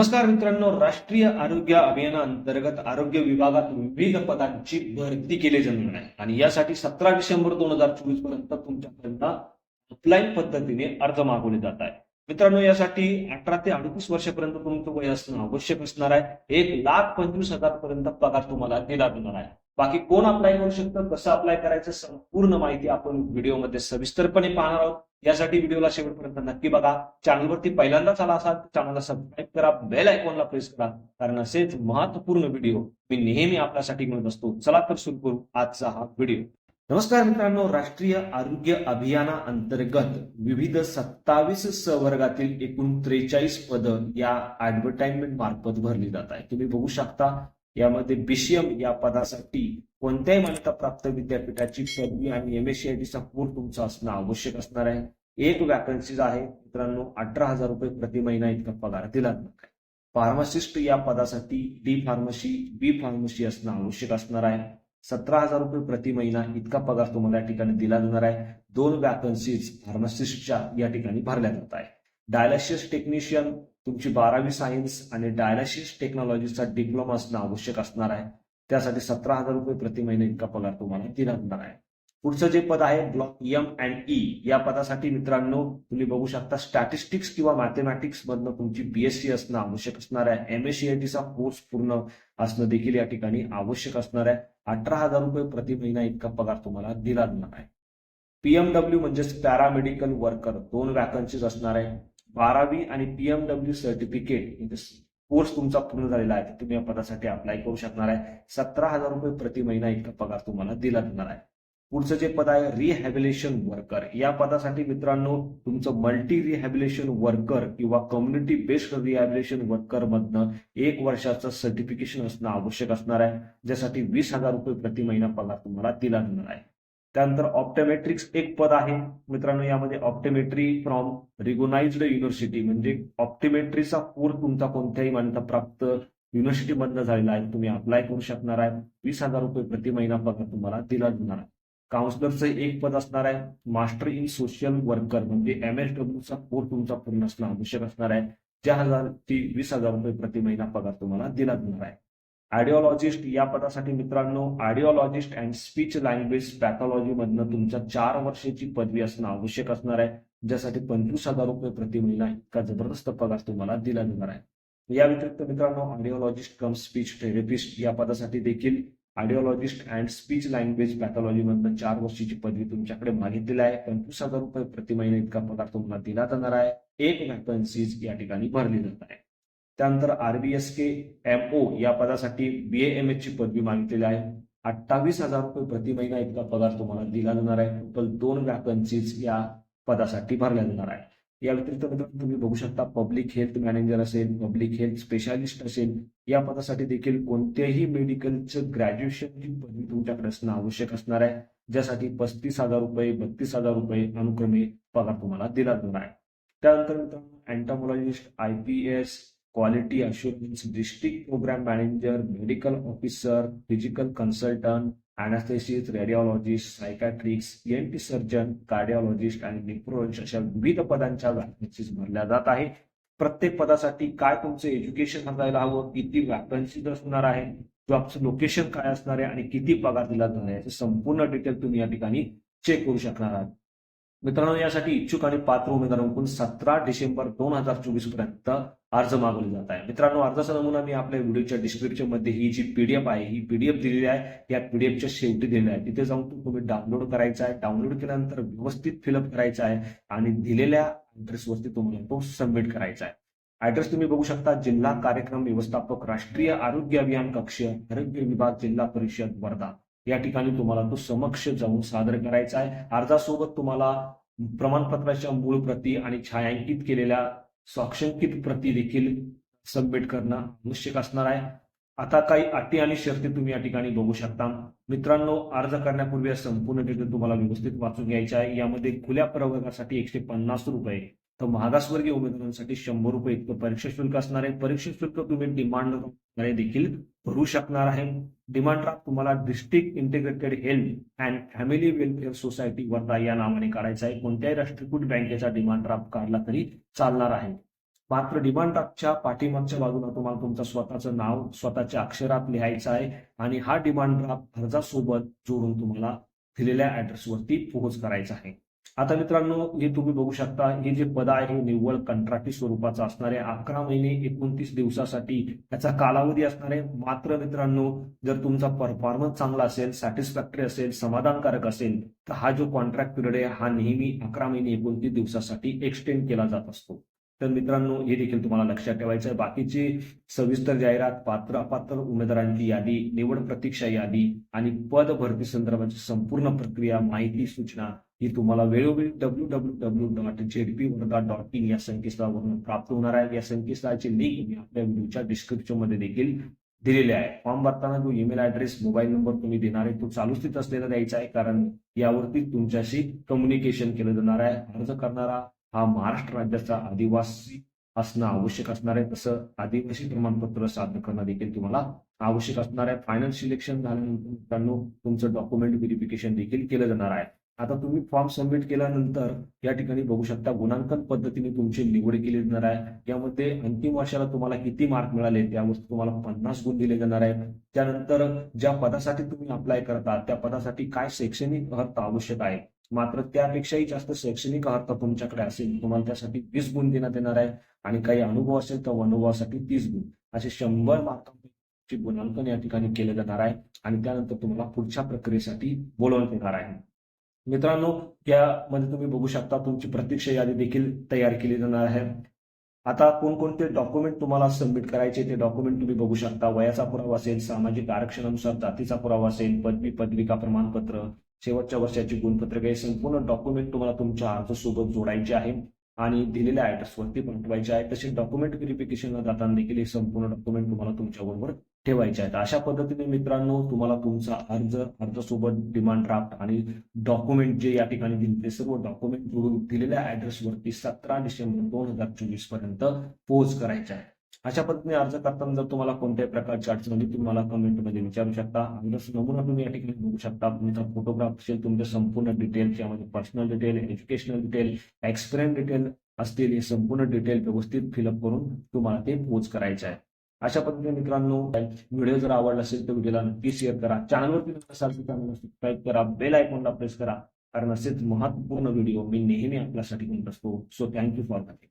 नमस्कार मित्रांनो राष्ट्रीय आरोग्य अभियानाअंतर्गत आरोग्य विभागात विविध पदांची भरती केली जाणार आहे. आणि यासाठी सतरा डिसेंबर दोन हजार चोवीसपर्यंत तुमच्यापर्यंत ऑफलाईन पद्धतीने अर्ज मागवले जात आहे मित्रांनो यासाठी अठरा ते अडतीस वर्षापर्यंत तुमचं वय असणं आवश्यक असणार आहे. एक लाख पंचवीस हजार पर्यंत पगार तुम्हाला दिला जाणार आहे. बाकी कोण अप्लाय करू शकतं कसं अप्लाय करायचं संपूर्ण माहिती आपण व्हिडिओमध्ये सविस्तरपणे पाहणार आहोत. यासाठी व्हिडिओला शेवटपर्यंत नक्की बघा. चॅनलवरती पहिल्यांदाच आला असाल तर चॅनलला सबस्क्राईब करा बेल आयकॉनला प्रेस करा कारण असेच महत्त्वपूर्ण व्हिडिओ मी नेहमी आपल्यासाठी मिळत असतो. चला तर सुरू करू आजचा हा व्हिडिओ. नमस्कार मित्रांनो राष्ट्रीय आरोग्य अभियाना अंतर्गत विविध सत्तावीस संवर्गातील एकूण त्रेचाळीस पदं या ऍडव्हर्टाइजमेंट मार्फत भरली जात आहे तुम्ही बघू शकता यामध्ये बीसीएम या पदासाठी कोणत्याही मान्यता प्राप्त विद्यापीठाची पदवी आणि एमएससीआयटीचा कोर्स तुमचा असणं आवश्यक असणार आहे. एक वॅकन्सीज आहे. मित्रांनो अठरा हजार रुपये प्रति महिना इतका पगार दिला जाणार आहे फार्मासिस्ट या पदासाठी डी फार्मसी बी फार्मसी असणं आवश्यक असणार आहे. सतरा हजार रुपये प्रति महिना इतका पगार तुम्हाला या ठिकाणी दिला जाणार आहे. दोन वॅकन्सीज फार्मासिस्टच्या या ठिकाणी भरल्या जात आहे डायलिसिस टेक्निशियन तुमची बारावी सायन्स आणि डायलिसिस टेक्नॉलॉजीचा डिप्लोमा असणं आवश्यक असणार आहे. त्यासाठी सतरा हजार रुपये प्रति महिना इतका पगार तुम्हाला दिला जाणार आहे. पुढचं जे पद आहे ब्लॉक एम अँड ई या पदासाठी मित्रांनो तुम्ही बघू शकता स्टॅटिस्टिक्स किंवा मॅथमॅटिक्स मधनं तुमची बीएससी असणं आवश्यक असणार आहे. एमएससीआयटीचा कोर्स पूर्ण असणं देखील या ठिकाणी आवश्यक असणार आहे. अठरा हजार रुपये प्रति महिना इतका पगार तुम्हाला दिला जाणार आहे. पीएमडब्ल्यू म्हणजेच पॅरामेडिकल वर्कर दोन वॅकन्सीज असणार आहे. बारावी आणि पीएमडब्ल्यू सर्टिफिकेट कोर्स तुमचा पूर्ण झालेला आहे तर तुम्ही या पदासाठी अप्लाय करू शकणार आहे. सतरा हजार रुपये प्रति महिना इतका पगार तुम्हाला दिला जाणार आहे. पुढचं जे पद आहे रिहॅबिलेशन वर्कर या पदासाठी मित्रांनो तुमचं मल्टी रिहॅबिलेशन वर्कर किंवा कम्युनिटी बेस्ड रिहॅबिलेशन वर्कर मधनं एक वर्षाचं सर्टिफिकेशन असणं आवश्यक असणार आहे ज्यासाठी वीस हजार रुपये प्रति महिना पगार तुम्हाला दिला जाणार आहे. त्यानंतर ऑप्टोमेट्रिक्स एक पद आहे. मित्रांनो यामध्ये ऑप्टोमेट्री फ्रॉम रिगोनाइज्ड युनिव्हर्सिटी म्हणजे ऑप्टोमेट्रीचा कोर्स तुमचा कोणत्याही मान्यता प्राप्त युनिव्हर्सिटी मधनं झालेला आहे. तुम्ही अप्लाय करू शकणार आहे. वीस हजार रुपये प्रति महिना पगार तुम्हाला दिला जाणार आहे. काउन्सिलरचं एक पद असणार आहे. मास्टर इन सोशल वर्कर म्हणजे एम एस डब्ल्यूचा कोर्स तुमचा पूर्ण असणं आवश्यक असणार आहे. चार हजार ती वीस हजार रुपये प्रति महिना पगार तुम्हाला दिला जाणार आहे. आयडिओलॉजिस्ट या पदासाठी मित्रांनो audiologist and speech language pathology मधनं तुमच्या चार वर्षाची पदवी असणं आवश्यक असणार आहे. ज्यासाठी पंचवीस हजार रुपये प्रति महिना इतका जबरदस्त पगार तुम्हाला दिला जाणार आहे. या व्यतिरिक्त मित्रांनो आयडिओलॉजिस्ट कम स्पीच थेरपिस्ट या पदासाठी देखील audiologist and speech language pathology मधून चार वर्षीची पदवी तुमच्याकडे मागितलेली आहे. पंचवीस हजार रुपये प्रति महिना इतका पगार तुम्हाला दिला जाणार आहे. एक वॅकन्सीज या ठिकाणी भरली जात आहे. त्यानंतर आरबीएस के एम ओ या पदासाठी बी एम एच ची पदवी मागितलेली आहे. अठ्ठावीस हजार रुपये प्रति महिना इतका पगार तुम्हाला दिला जाणार आहे. टोटल दोन वॅकन्सीज या पदासाठी भरल्या जाणार आहे. या व्यतिरिक्त मित्रांनो तुम्ही बघू शकता पब्लिक हेल्थ मॅनेजर असेल पब्लिक हेल्थ स्पेशालिस्ट असेल या पदासाठी देखील कोणत्याही मेडिकलचं ग्रॅज्युएशनची पदवी तुमच्याकडे असणं आवश्यक असणार आहे ज्यासाठी पस्तीस हजार रुपये बत्तीस हजार रुपये अनुक्रमे पगार तुम्हाला दिला जाणार आहे. त्यानंतर मित्रांनो entomologist I P S quality assurance district programme manager medical officer physical consultant anaesthetist radiologist psychiatrics T surgeon cardiologist आणि निफ्रोलॉजिस्ट अशा विविध पदांच्या व्हॅकन्सीज भरल्या जात आहे प्रत्येक पदासाठी काय तुमचं एज्युकेशन असायला हवं? किती व्हॅकन्सीज असणार आहे? जॉबचं लोकेशन काय असणार आहे? आणि किती पगार दिला जाणार आहे? याचे संपूर्ण डिटेल तुम्ही या ठिकाणी चेक करू शकणार आहात. मित्रांनो यासाठी इच्छुक आणि पात्र उमेदवारांकडून सतरा डिसेंबर दोन हजार चोवीसपर्यंत अर्ज मागवले जात आहे मित्रांनो अर्जाचा नमुना मी आपल्या व्हिडिओच्या डिस्क्रिप्शनमध्ये ही जी पीडीएफ आहे ही पीडीएफ दिलेली आहे या पीडीएफच्या शेवटी दिलेली आहे तिथे जाऊन तुम्ही डाउनलोड करायचा आहे. डाउनलोड केल्यानंतर व्यवस्थित फिलअप करायचा आहे आणि दिलेल्या ऍड्रेसवरती तुम्हाला तो सबमिट करायचा आहे. ऍड्रेस तुम्ही बघू शकता जिल्हा कार्यक्रम व्यवस्थापक राष्ट्रीय आरोग्य अभियान कक्ष आरोग्य विभाग जिल्हा परिषद वर्धा. या ठिकाणी तुम्हाला तो समक्ष जाऊन सादर करायचा आहे. अर्जासोबत तुम्हाला प्रमाणपत्राच्या मूळ प्रती आणि छायांकित केलेल्या स्वाक्षंकित प्रती देखील सबमिट करणं आवश्यक असणार आहे. आता काही अटी आणि शर्ती तुम्ही या ठिकाणी बघू शकता. मित्रांनो अर्ज करण्यापूर्वी या संपूर्ण डिटेल तुम्हाला व्यवस्थित वाचून घ्यायचे आहे. यामध्ये खुल्या प्रवर्गासाठी एकशे पन्नास रुपये तर मागासवर्गीय उमेदवारांसाठी शंभर रुपये इतकं परीक्षा शुल्क असणार आहे. परीक्षा शुल्क तुम्ही डिमांड देखील भरू शकणार आहे. डिमांड ड्राफ्ट तुम्हाला district integrated health and family welfare society Wardha या नावाने काढायचा आहे. कोणत्याही राष्ट्रीयकृत बँकेचा डिमांड ड्राफ्ट काढला तरी चालणार आहे. मात्र डिमांड ड्राफ्टच्या पाठीमागच्या बाजूला तुम्हाला तुमचं स्वतःचं नाव स्वतःच्या अक्षरात लिहायचं आहे आणि हा डिमांड ड्राफ्ट अर्जासोबत जोडून तुम्हाला दिलेल्या ऍड्रेसवरती पोहोच करायचा आहे. आता मित्रांनो हे तुम्ही बघू शकता हे जे पद आहे हे निव्वळ कंत्राटी स्वरूपाचं असणार आहे अकरा महिने एकोणतीस दिवसासाठी त्याचा कालावधी असणार आहे. मात्र मित्रांनो जर तुमचा परफॉर्मन्स चांगला असेल सॅटिस्फॅक्टरी असेल समाधानकारक असेल तर हा जो कॉन्ट्रॅक्ट पिरियड आहे हा नेहमी अकरा महिने एकोणतीस दिवसासाठी एक्सटेंड केला जात असतो. तर मित्रांनो हे देखील तुम्हाला लक्षात ठेवायचं आहे. बाकीची सविस्तर जाहिरात पात्र अपात्र उमेदवारांची यादी निवड प्रतीक्षा यादी आणि पद भरती संदर्भाची संपूर्ण प्रक्रिया माहिती सूचना ही तुम्हाला वेळोवेळी W W W dot ZP Wardha dot in या संकेतस्थळावरून प्राप्त होणार आहे. या संकेतस्थळाची लिंक मी आपल्या व्हिडिओच्या डिस्क्रिप्शनमध्ये देखील दिलेले आहे. फॉर्म भरताना जो ईमेल ऍड्रेस मोबाईल नंबर तुम्ही देणार आहे तो चालू स्थित असलेला द्यायचा आहे कारण यावरती तुमच्याशी कम्युनिकेशन केलं जाणार आहे. अर्ज करणारा हा महाराष्ट्र राज्याचा आदिवासी असणं आवश्यक असणार आहे. तसं आदिवासी प्रमाणपत्र सादर करणं देखील तुम्हाला आवश्यक असणार आहे. फायनल सिलेक्शन झाल्यानंतर मित्रांनो तुमचं डॉक्युमेंट व्हेरिफिकेशन देखील केलं जाणार आहे. आता तुम्ही फॉर्म सबमिट केल्यानंतर या ठिकाणी बघू शकता गुणांकन पद्धतीने तुमची निवड केली जाणार आहे. यामध्ये अंतिम वर्षाला तुम्हाला किती मार्क मिळाले त्यावर तुम्हाला पन्नास गुण दिले जाणार आहेत. त्यानंतर ज्या पदासाठी तुम्ही अप्लाय करता त्या पदासाठी काय शैक्षणिक अर्थ आवश्यक आहे? मात्र त्यापेक्षाही जास्त शैक्षणिक अर्थ तुमच्याकडे असेल तुम्हाला त्यासाठी वीस गुण देण्यात येणार आहे. आणि काही अनुभव असेल तर अनुभवासाठी तीस गुण. असे शंभर मार्कांची गुणांकन या ठिकाणी केले जाणार आहे. आणि त्यानंतर तुम्हाला पुढच्या प्रक्रियेसाठी बोलवण्यात येणार आहे. मित्रांनो यामध्ये तुम्ही बघू शकता तुमची प्रतीक्षा यादी देखील तयार केली जाणार आहे. आता कोणकोणते डॉक्युमेंट तुम्हाला सबमिट करायचे ते डॉक्युमेंट तुम्ही बघू शकता. वयाचा पुरावा असेल सामाजिक आरक्षणानुसार जातीचा पुरावा असेल पदवी पदविका प्रमाणपत्र शेवटच्या वर्षाची गुणपत्रक हे संपूर्ण डॉक्युमेंट तुम्हाला तुमच्या अर्जासोबत जोडायचे आहे. आणि दिलेल्या ऍड्रेसवरती पाठवायचे आहेत. तसे डॉक्युमेंट व्हेरिफिकेशनला जाताना देखील हे संपूर्ण डॉक्युमेंट तुम्हाला तुमच्याबरोबर ठेवायचे आहेत. अशा पद्धतीने मित्रांनो तुम्हाला तुमचा अर्ज अर्जासोबत डिमांड ड्राफ्ट आणि डॉक्युमेंट जे या ठिकाणी दिले ते सर्व डॉक्युमेंट जोडून दिलेल्या ऍड्रेसवरती सतरा डिसेंबर दोन हजार चोवीसपर्यंत पोच करायचे आहे अशा पद्धतीने अर्ज करताना जर तुम्हाला कोणत्याही प्रकारची अडचणी तुम्ही मला कमेंटमध्ये विचारू शकता. अर्ज नमुना तुम्ही या ठिकाणी बघू शकता तुमचा फोटोग्राफ असेल तुमचे संपूर्ण डिटेल्स यामध्ये personal detail educational detail experience detail असतील हे संपूर्ण डिटेल व्यवस्थित फिलअप करून तुम्हाला ते पोच करायचे आहे. अशा पद्धतीने मित्रांनो व्हिडिओ जर आवडला असेल तर व्हिडिओला नक्की शेअर करा. चॅनलवरती असाल तर चॅनलला सबस्क्राईब करा बेल आयकॉनला प्रेस करा. कारण असेच महत्त्वपूर्ण व्हिडिओ मी नेहमी आपल्यासाठी घेऊन असतो सो थँक्यू फॉर दॅट